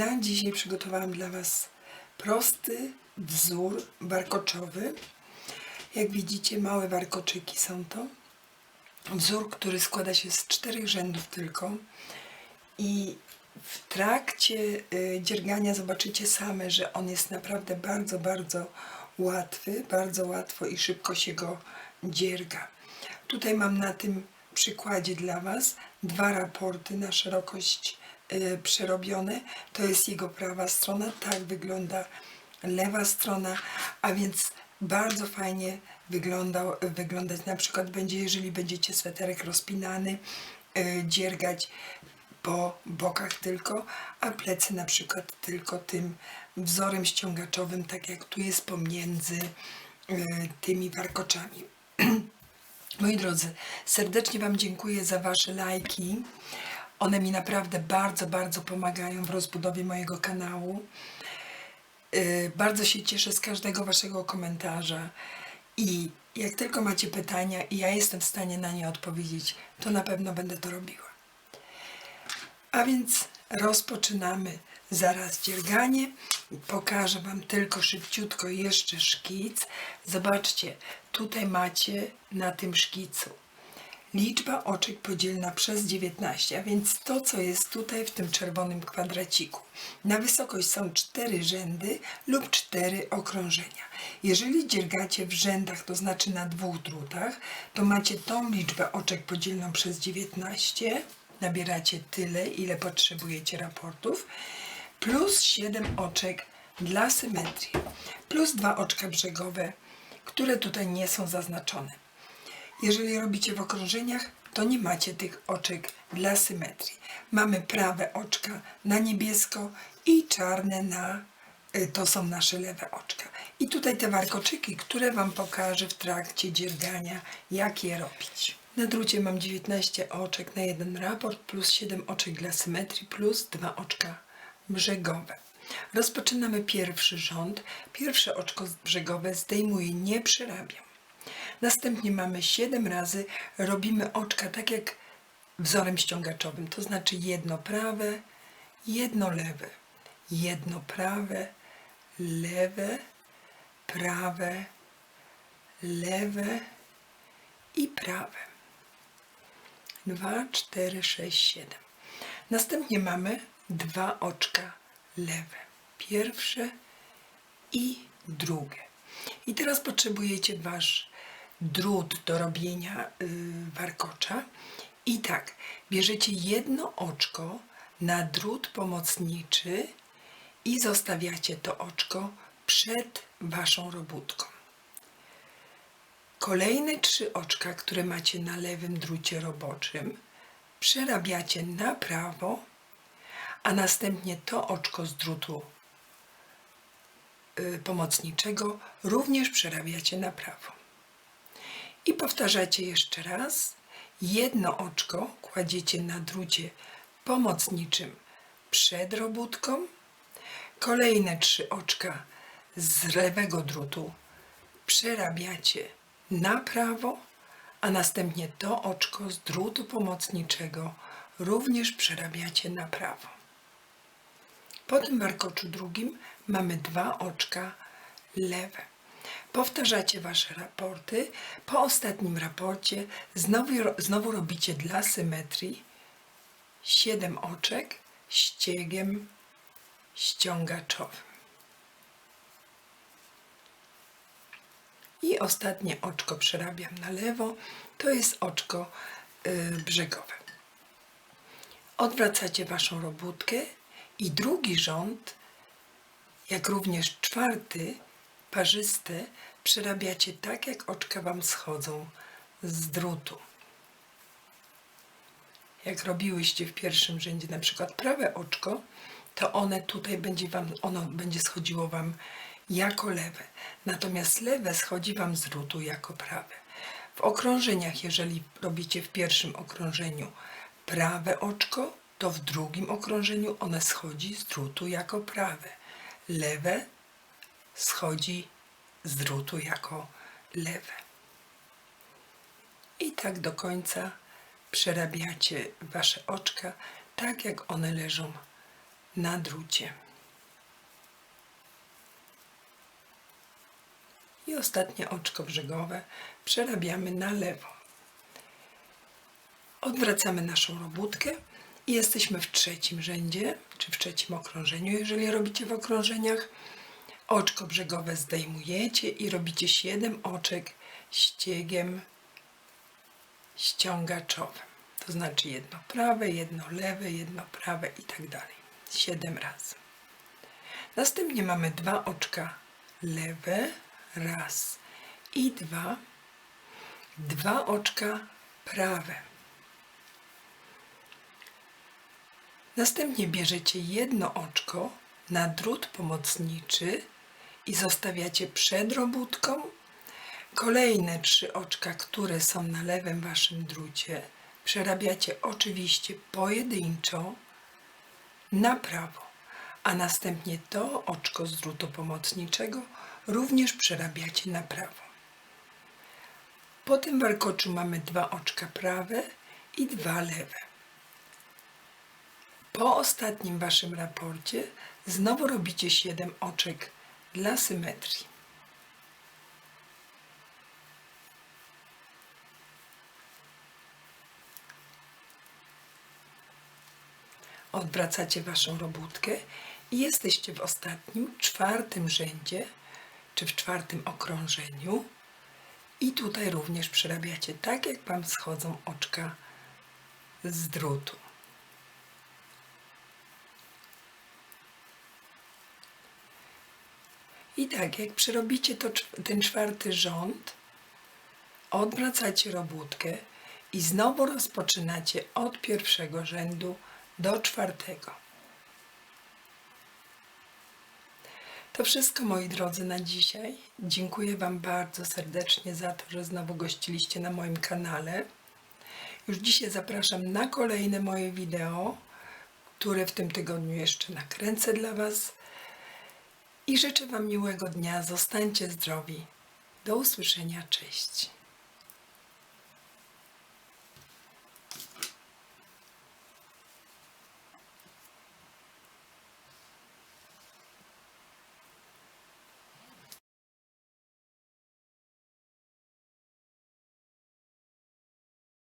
Na dzisiaj przygotowałam dla Was prosty wzór warkoczowy. Jak widzicie, małe warkoczyki są to. Wzór, który składa się z czterech rzędów tylko. I w trakcie y, dziergania zobaczycie same, że on jest naprawdę bardzo, bardzo łatwy. Bardzo łatwo i szybko się go dzierga. Tutaj mam na tym przykładzie dla Was dwa raporty na szerokość przerobione. To jest jego prawa strona, tak wygląda lewa strona, a więc bardzo fajnie wyglądał, wyglądać na przykład będzie, jeżeli będziecie sweterek rozpinany, y, dziergać po bokach tylko, a plecy na przykład tylko tym wzorem ściągaczowym, tak jak tu jest pomiędzy y, tymi warkoczami. Moi drodzy, serdecznie Wam dziękuję za Wasze lajki. One mi naprawdę bardzo, bardzo pomagają w rozbudowie mojego kanału. Yy, Bardzo się cieszę z każdego Waszego komentarza i jak tylko macie pytania i ja jestem w stanie na nie odpowiedzieć, to na pewno będę to robiła. A więc rozpoczynamy zaraz dzierganie. Pokażę Wam tylko szybciutko jeszcze szkic. Zobaczcie, tutaj macie na tym szkicu liczba oczek podzielna przez 19, a więc to, co jest tutaj w tym czerwonym kwadraciku. Na wysokość są cztery rzędy lub cztery okrążenia. Jeżeli dziergacie w rzędach, to znaczy na dwóch drutach, to macie tą liczbę oczek podzielną przez 19, nabieracie tyle, ile potrzebujecie raportów, plus 7 oczek dla symetrii, plus dwa oczka brzegowe, które tutaj nie są zaznaczone. Jeżeli robicie w okrążeniach, to nie macie tych oczek dla symetrii. Mamy prawe oczka na niebiesko i czarne na y, to są nasze lewe oczka. I tutaj te warkoczyki, które Wam pokażę w trakcie dziergania, jak je robić. Na drucie mam 19 oczek na jeden raport, plus 7 oczek dla symetrii, plus 2 oczka brzegowe. Rozpoczynamy pierwszy rząd. Pierwsze oczko brzegowe zdejmuję, nie przerabiam. Następnie mamy 7 razy, robimy oczka tak jak wzorem ściągaczowym, to znaczy jedno prawe, jedno lewe, jedno prawe, lewe, prawe, lewe i prawe. 2, 4, 6, 7. Następnie mamy dwa oczka lewe. Pierwsze i drugie. I teraz potrzebujecie wasz drut do robienia y, warkocza. I tak, bierzecie jedno oczko na drut pomocniczy i zostawiacie to oczko przed waszą robótką. Kolejne trzy oczka, które macie na lewym drucie roboczym, przerabiacie na prawo, a następnie to oczko z drutu y, pomocniczego również przerabiacie na prawo. I powtarzacie jeszcze raz. Jedno oczko kładziecie na drucie pomocniczym przed robótką. Kolejne trzy oczka z lewego drutu przerabiacie na prawo, a następnie to oczko z drutu pomocniczego również przerabiacie na prawo. Po tym warkoczu drugim mamy dwa oczka lewe. Powtarzacie Wasze raporty. Po ostatnim raporcie znowu, znowu robicie dla symetrii 7 oczek ściegiem ściągaczowym. I ostatnie oczko przerabiam na lewo. To jest oczko y, brzegowe. Odwracacie Waszą robótkę i drugi rząd, jak również czwarty, parzyste, przerabiacie tak, jak oczka Wam schodzą z drutu. Jak robiłyście w pierwszym rzędzie na przykład prawe oczko, to one tutaj będzie Wam, ono będzie schodziło Wam jako lewe. Natomiast lewe schodzi Wam z drutu jako prawe. W okrążeniach, jeżeli robicie w pierwszym okrążeniu prawe oczko, to w drugim okrążeniu one schodzi z drutu jako prawe. Lewe schodzi z drutu jako lewe. I tak do końca przerabiacie wasze oczka, tak jak one leżą na drucie. I ostatnie oczko brzegowe przerabiamy na lewo. Odwracamy naszą robótkę i jesteśmy w trzecim rzędzie, czy w trzecim okrążeniu, jeżeli robicie w okrążeniach. Oczko brzegowe zdejmujecie i robicie 7 oczek ściegiem ściągaczowym. To znaczy jedno prawe, jedno lewe, jedno prawe i tak dalej. 7 razy. Następnie mamy dwa oczka lewe, raz i dwa, dwa oczka prawe. Następnie bierzecie jedno oczko na drut pomocniczy i zostawiacie przed robótką. Kolejne trzy oczka, które są na lewym waszym drucie, przerabiacie oczywiście pojedynczo na prawo, a następnie to oczko z drutu pomocniczego również przerabiacie na prawo. Po tym warkoczu mamy dwa oczka prawe i dwa lewe. Po ostatnim waszym raporcie znowu robicie 7 oczek dla symetrii. Odwracacie waszą robótkę i jesteście w ostatnim, czwartym rzędzie, czy w czwartym okrążeniu. I tutaj również przerabiacie tak, jak wam schodzą oczka z drutu. I tak, jak przerobicie to, ten czwarty rząd, odwracacie robótkę i znowu rozpoczynacie od pierwszego rzędu do czwartego. To wszystko, moi drodzy, na dzisiaj. Dziękuję Wam bardzo serdecznie za to, że znowu gościliście na moim kanale. Już dzisiaj zapraszam na kolejne moje wideo, które w tym tygodniu jeszcze nakręcę dla Was. I życzę Wam miłego dnia. Zostańcie zdrowi. Do usłyszenia. Cześć.